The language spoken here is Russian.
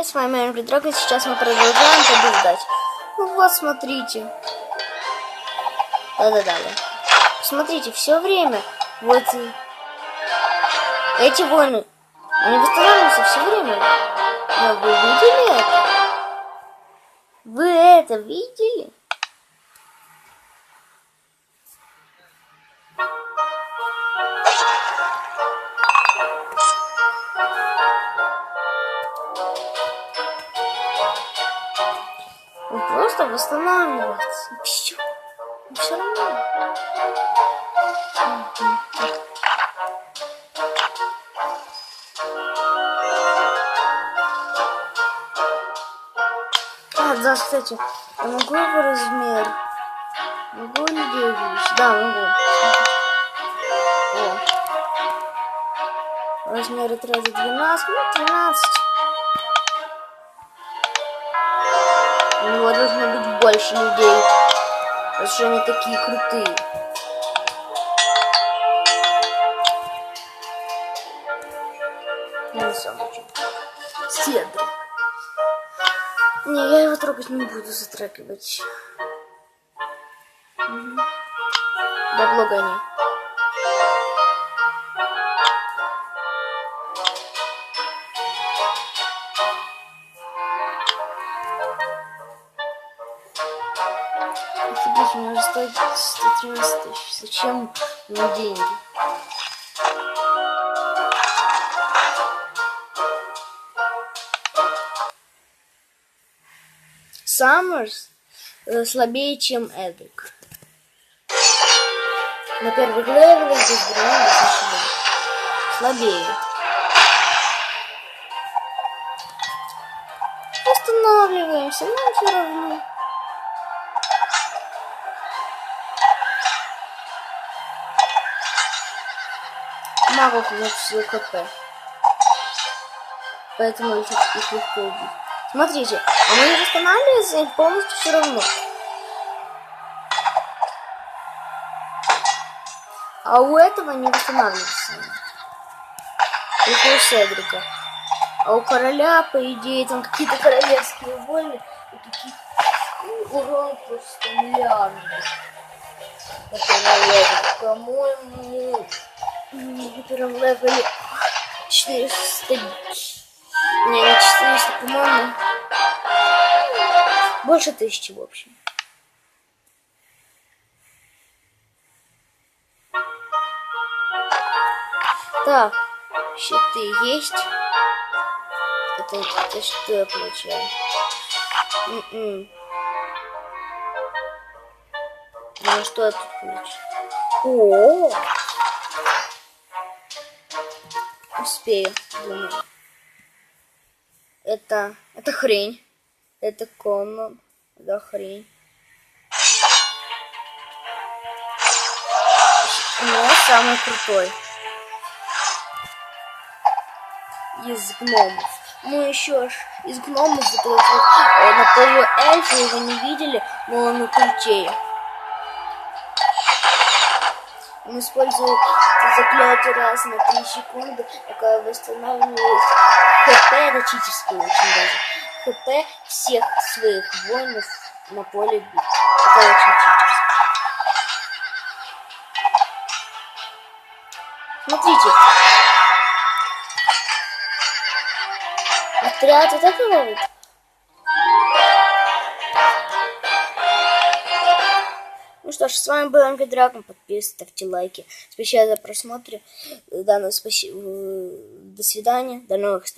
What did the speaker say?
привет, с вами Angry Dragon. Сейчас мы продолжаем побеждать. Ну вот, смотрите. Да-да-да. Смотрите, все время вот эти войны, они восстанавливаются все время. Но вы видели это? Вы это видели? Он просто восстанавливается. Все. Все равно. А, да, кстати, я могу его размер? Могу увеличить? Да, могу. Размеры тратят 12, ну 13. У него должно быть больше людей. Потому что они такие крутые. Не сам очень. Седр. Не, я его трогать не буду затрагивать. Бабло гони. Офигеть, у меня уже стоит 113 тысяч. Зачем мне деньги? Саммерс э, слабее, чем Эдрик. На первых левелах без ничего. Слабее. Останавливаемся, нам все равно. Магов нет все хп. Поэтому их, их легко убить. Смотрите, они не восстанавливаются, их полностью все равно. А у этого не восстанавливается. Только у Седрика. А у короля, по идее, там какие-то королевские войны и таких урон просто миллиарды. По-моему, на первом левеле 400... Не, не 400, по-моему. Больше тысячи, в общем. Так, щиты есть. Это, это что я получаю? М -м. Ну что я тут получу? О! Успею, думаю. Это, это хрень. Это Конан. Да, хрень. Но самый крутой. Из гномов. Мы еще ж из гномов вот этот вот, э, на полу эльфа его не видели, но он крутее. Он использует заклятие раз на 3 секунды, такая восстанавливает ХП, это читерский очень даже. ХП всех своих воинов на поле битвы. Это очень читерски. Смотрите. Отряд вот этого вот. Что ж, с вами был Angry Dragon. Подписывайтесь, ставьте лайки. Спасибо за просмотр. Данного спасибо. До свидания. До новых встреч.